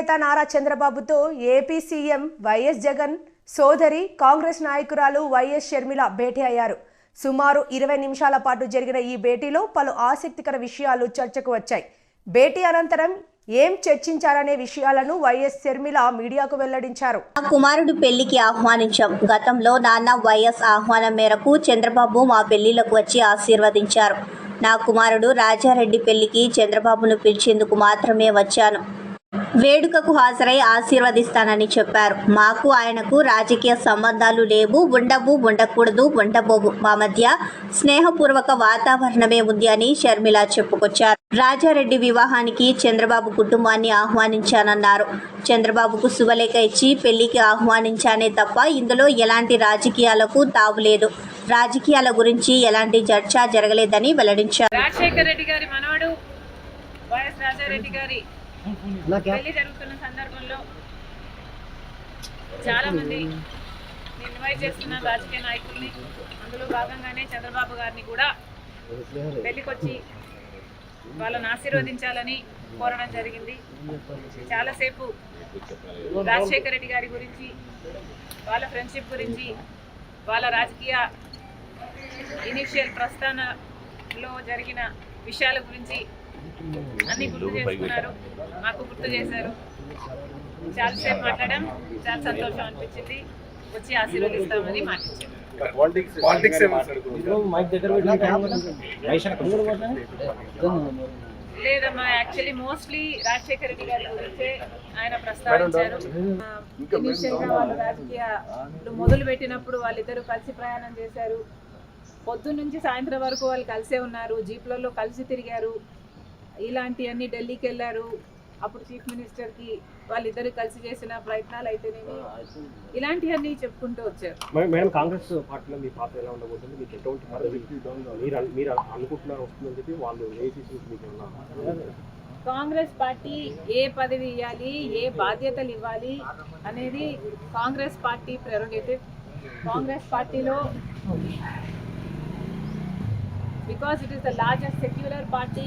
అధినేత నారా చంద్రబాబుతో AP CM YS Jagan సోదరి కాంగ్రెస్ నాయకురాలు వైఎస్ షర్మిల భేటీ అయ్యారు. సుమారు ఇరవై నిమిషాల పాటు జరిగిన ఈ భేటీలో పలు ఆసక్తికర విషయాలు చర్చకు వచ్చాయి. భేటీ అనంతరం ఏం చర్చించారనే విషయాలను వైఎస్ శర్మిల మీడియాకు వెల్లడించారు. నా కుమారుడు పెళ్ళికి ఆహ్వానించాం. గతంలో నాన్న వైఎస్ ఆహ్వానం మేరకు చంద్రబాబు మా పెళ్ళిలకు వచ్చి ఆశీర్వదించారు. నా కుమారుడు రాజారెడ్డి పెళ్ళికి చంద్రబాబును పిలిచేందుకు మాత్రమే వచ్చాను. వేడుకకు హాజరై ఆశీర్వదిస్తానని చెప్పారు. మాకు ఆయనకు రాజకీయ సంబంధాలు లేవు ఉండవు ఉండకూడదు ఉండబోవు. మా మధ్య స్నేహపూర్వక వాతావరణమే ఉంది అని షర్మిల చెప్పుకొచ్చారు. రాజారెడ్డి వివాహానికి చంద్రబాబు కుటుంబాన్ని ఆహ్వానించానన్నారు. చంద్రబాబుకు శుభలేఖ ఇచ్చి పెళ్ళికి ఆహ్వానించానే తప్ప ఇందులో ఎలాంటి రాజకీయాలకు తావులేదు రాజకీయాల గురించి ఎలాంటి చర్చ జరగలేదని వెల్లడించారు. రాజశేఖర రెడ్డి గారి మనవడు వైఎస్ రాజారెడ్డి గారి పెళ్ళి జరుగుతున్న సందర్భంలో చాలా మంది ఇన్వైట్ చేస్తున్న రాజకీయ నాయకుల్ని అందులో భాగంగానే చంద్రబాబు గారిని కూడా పెళ్ళికొచ్చి వాళ్ళని ఆశీర్వదించాలని కోరడం జరిగింది. చాలాసేపు రాజశేఖర రెడ్డి గారి గురించి వాళ్ళ ఫ్రెండ్షిప్ గురించి వాళ్ళ రాజకీయ ఇనిషియల్ ప్రస్థానంలో జరిగిన విషయాల గురించి అన్ని గుర్తు చేసుకున్నారు. మాకు గుర్తు చేశారు. చాలాసేపు మాట్లాడాం చాలా సంతోషం అనిపించింది. వచ్చి ఆశీర్వదిస్తామని మాటించారు పాలిటిక్స్ మైక్ దగ్గర లేదమ్మా యాక్చువల్లీ మోస్ట్లీ రాజశేఖర రెడ్డి గారి గురించే ఆయన ప్రస్తావించారు. ఇనిషియల్గా వాళ్ళు రాజకీయాలు మొదలు పెట్టినప్పుడు వాళ్ళిద్దరూ కలిసి ప్రయాణం చేశారు. పొద్దున్న నుంచి సాయంత్రం వరకు వాళ్ళు కలిసే ఉన్నారు. జీప్లలో కలిసి తిరిగారు. ఇలాంటివన్నీ ఢిల్లీకి వెళ్ళారు అప్పుడు చీఫ్ మినిస్టర్కి వాళ్ళిద్దరు కలిసి చేసిన ప్రయత్నాలు అయితేనేమి ఇలాంటివన్నీ చెప్పుకుంటూ వచ్చారు. మేడం కాంగ్రెస్ పార్టీలో మీ పాత్ర ఎలా ఉండబోతుంది? మీకు ఎటువంటి మీరు మీరు అనుకుంటున్నారు వస్తుందని చెప్పి వాళ్ళు కాంగ్రెస్ పార్టీ ఏ పదవి ఇవ్వాలి ఏ బాధ్యతలు ఇవ్వాలి అనేది కాంగ్రెస్ పార్టీ ప్రెరోగేటివ్. కాంగ్రెస్ పార్టీలో because it is the largest secular party